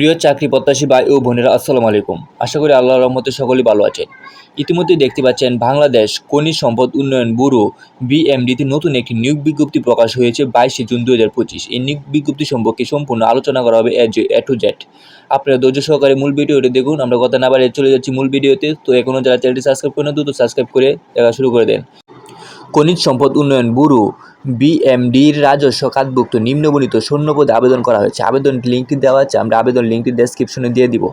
প্রিয় চাকরি প্রত্যাশী ভাই ও বোনেরা, আসসালামু আলাইকুম। আশা করি আল্লাহর রহমতে সকলেই ভালো আছেন। ইতিমধ্যে দেখতে পাচ্ছেন, বাংলাদেশ খনিজ সম্পদ উন্নয়ন ব্যুরো, বিএমডিতে নতুন একটি নিয়োগ বিজ্ঞপ্তি প্রকাশ হয়েছে বাইশে জুন দু হাজার পঁচিশ। এই নিয়োগ বিজ্ঞপ্তি সম্পর্কে সম্পূর্ণ আলোচনা করা হবে এজ এ টু জেড আপনারা ধৈর্য সহকারে মূল ভিডিওটি দেখুন। আমরা কথা না বাড়িয়ে চলে যাচ্ছি মূল ভিডিওতে। তো এখনও যারা চ্যানেলটি সাবস্ক্রাইব করেন দ্রুত সাবস্ক্রাইব করে দেখা শুরু করে দেন। খনিজ সম্পদ উন্নয়ন ব্যুরো বিএমডির রাজস্ব খাতভুক্ত নিম্নবণিত শূন্যপদে আবেদন করা হয়েছে। আবেদন লিঙ্কটি দেওয়া আছে, আমরা আবেদন লিঙ্কটি ডেসক্রিপশনে দিয়ে দিব।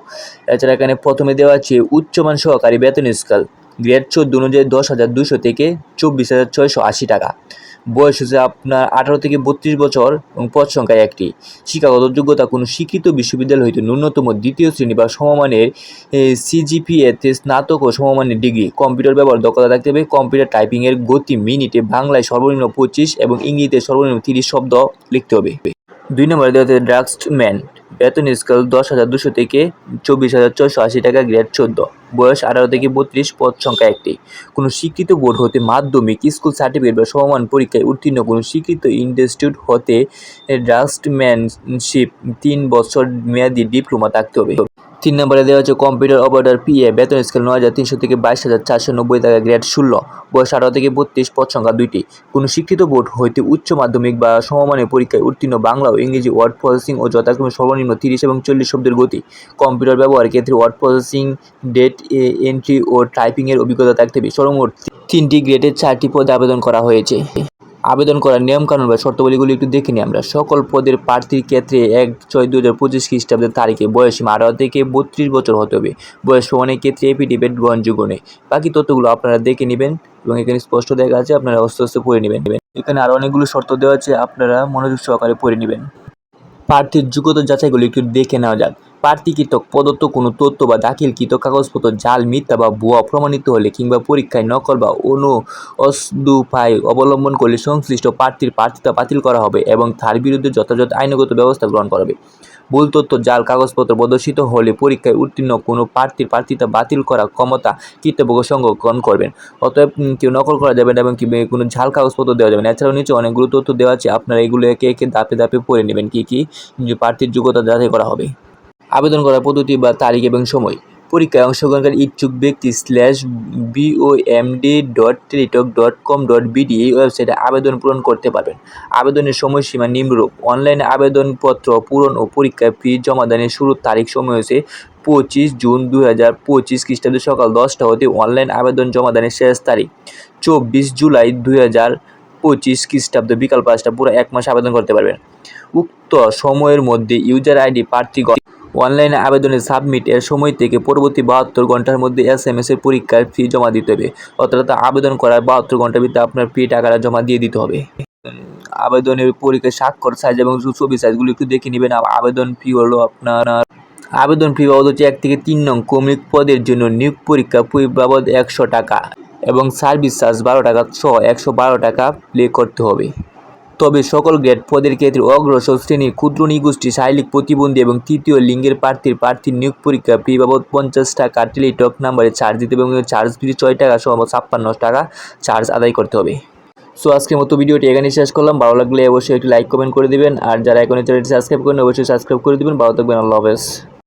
এছাড়া এখানে প্রথমে দেওয়া আছে, উচ্চমান সহকারী বেতন স্কেল গ্রেড চোদ্দ অনুযায়ী দশ হাজার দুশো থেকে চব্বিশ হাজার ছয়শো আশি টাকা। বয়স হচ্ছে আপনার আঠারো থেকে বত্রিশ বছর এবং পদ সংখ্যায় একটি। শিক্ষাগত যোগ্যতা কোনো শিক্ষিত বিশ্ববিদ্যালয় হইতে ন্যূনতম দ্বিতীয় শ্রেণি বা সমমানের সিজিপিএতে স্নাতক ও সমমানের ডিগ্রি। কম্পিউটার ব্যবহার দক্ষতা থাকতে হবে। কম্পিউটার টাইপিংয়ের গতি মিনিটে বাংলায় সর্বনিম্ন পঁচিশ এবং ইংরেজিতে সর্বনিম্ন তিরিশ শব্দ লিখতে হবে। দুই নম্বরে দেওয়া হচ্ছে ড্রাগসম্যান বেতন স্কেল দশ হাজার দুশো থেকে চব্বিশ হাজার ছশো আশি টাকা গ্রেড চোদ্দ। বয়স আঠারো থেকে বত্রিশ, পদ সংখ্যা একটি। কোনো স্বীকৃত বোর্ড হতে মাধ্যমিক, স্কুল সার্টিফিকেট বা সমমান পরীক্ষায় উত্তীর্ণ কোনো স্বীকৃত ইনস্টিটিউট হতে ড্রাগসম্যানশিপ তিন বছর মেয়াদি ডিপ্লোমা থাকতে হবে। তিন নম্বরে দেওয়া হচ্ছে কম্পিউটার অপারেটর পিএ বেতন স্কেল নয় হাজার তিনশো থেকে বাইশ হাজার চারশো নব্বই টাকা গ্রেড ষোলো, বয়স আঠারো থেকে বত্রিশ, পদ সংখ্যা দুইটি। কোনো শিক্ষিত বোর্ড হইতে উচ্চ মাধ্যমিক বা সমমানের পরীক্ষায় উত্তীর্ণ বাংলা ও ইংরেজি ওয়ার্ড প্রসেসিং ও যথাক্রমে সর্বনিম্ন তিরিশ এবং চল্লিশ শব্দের গতি। কম্পিউটার ব্যবহারের ক্ষেত্রে ওয়ার্ড প্রসেসিং ডেট এন্ট্রি ও টাইপিংয়ের অভিজ্ঞতা থাকতে হবে। সর্বমোট তিনটি গ্রেডের চারটি পদে আবেদন করা হয়েছে। আবেদন করার নিয়মকানুন বা শর্তাবলীগুলি একটু দেখে নিই আমরা। সকল পদের প্রার্থীর ক্ষেত্রে এক ছয় দু হাজার পঁচিশ খ্রিস্টাব্দের তারিখে বয়সীমা আঠারো থেকে বত্রিশ বছর হতে হবে। বয়স প্রমাণের ক্ষেত্রে এপিডিপেট গ্রহণযোগ্য নেই বাকি তথ্যগুলো আপনারা দেখে নেবেন এবং এখানে স্পষ্ট দেখা আছে আপনারা অস্তে আস্তে পড়ে নেবেন। এখানে আরও অনেকগুলো শর্ত দেওয়া আছে, আপনারা মনোযোগ সহকারে পড়ে নেবেন। প্রার্থীর যোগ্যতা যাচাইগুলো একটু দেখে নেওয়া যাক। প্রার্থীকৃত প্রদত্ত কোনো তথ্য বা দাখিলকৃত কাগজপত্র, জাল, মিথ্যা বা ভুয়া প্রমাণিত হলে কিংবা পরীক্ষায় নকল বা অনু অস্দুপায় অবলম্বন করলে সংশ্লিষ্ট প্রার্থীর প্রার্থিতা বাতিল করা হবে এবং তার বিরুদ্ধে যথাযথ আইনগত ব্যবস্থা গ্রহণ করা হবে। ভুল তথ্য, জাল, কাগজপত্র প্রদর্শিত হলে পরীক্ষায় উত্তীর্ণ কোনো প্রার্থীর প্রার্থিতা বাতিল করা ক্ষমতা কর্তৃপক্ষ সংরক্ষণ করবেন। অতএব কেউ নকল করা যাবে না এবং কোনো ঝাল কাগজপত্র দেওয়া যাবে না। এছাড়াও নিচে অনেকগুলো তথ্য দেওয়া আছে। আপনারা এগুলো একে একে ধাপে ধাপে পড়ে নেবেন। কী কী প্রার্থীর যোগ্যতা যাচাই করা হবে। আবেদন করার পদ্ধতি বা তারিখ এবং সময়। পরীক্ষায় অংশগ্রহণকারী ইচ্ছুক ব্যক্তি slash BOMD dot Teletalk dot com dot BD এই ওয়েবসাইটে আবেদন পূরণ করতে পারবেন। আবেদনের সময়সীমা নিম্নরূপ। অনলাইনে আবেদনপত্র পূরণ ও পরীক্ষায় ফি জমাদানের শুরুর তারিখ সময় হয়েছে পঁচিশ জুন দু হাজার পঁচিশ খ্রিস্টাব্দে সকাল দশটা হতে অনলাইন আবেদন জমাদানের শেষ তারিখ। চব্বিশ জুলাই দুই হাজার পঁচিশ খ্রিস্টাব্দ বিকাল পাঁচটা, পুরো এক মাস আবেদন করতে পারবেন। উক্ত সময়ের মধ্যে ইউজার আইডি প্রার্থীগণ অনলাইনে আবেদনের সাবমিট এর সময় থেকে পরবর্তী বাহাত্তর ঘণ্টার মধ্যে এস এম এস এর পরীক্ষার ফি জমা দিতে হবে। অর্থাৎ আবেদন করার বাহাত্তর ঘণ্টার ভিতরে আপনার ফি টাকাটা জমা দিয়ে দিতে হবে। আবেদনের পরীক্ষার স্বাক্ষর সাইজ এবং ছবি সাইজগুলো একটু দেখে নেবেন। আবেদন ফি হলো আপনার আবেদন ফি বাবদ হচ্ছে এক থেকে তিন নং কমিক পদের জন্য নিয়োগ পরীক্ষা ফি বাবদ একশো টাকা এবং সার্ভিস চার্জ বারো টাকা সহ একশো বারো টাকা প্লে করতে হবে। তবে সকল গ্রেড পদের ক্ষেত্রে অগ্রসর শ্রেণির ক্ষুদ্র নিগোষ্ঠী, শারীরিক প্রতিবন্ধী এবং তৃতীয় লিঙ্গের প্রার্থীর প্রার্থীর নিয়োগ পরীক্ষা ফি বাবদ পঞ্চাশ টাকা টেলিটক নাম্বারে চার্জ দিতে এবং চার্জ ফি ছয় টাকা সহ ছাপ্পান্ন টাকা চার্জ আদায় করতে হবে। সো আজকের মতো ভিডিওটি এখানে শেষ করলাম। ভালো লাগলে অবশ্যই একটি লাইক কমেন্ট করে দিবেন। আর যারা এখন চ্যানেলটি সাবস্ক্রাইব করেন অবশ্যই সাবস্ক্রাইব করে দিবেন। ভালো থাকবেন। আল্লাহ হাফেজ।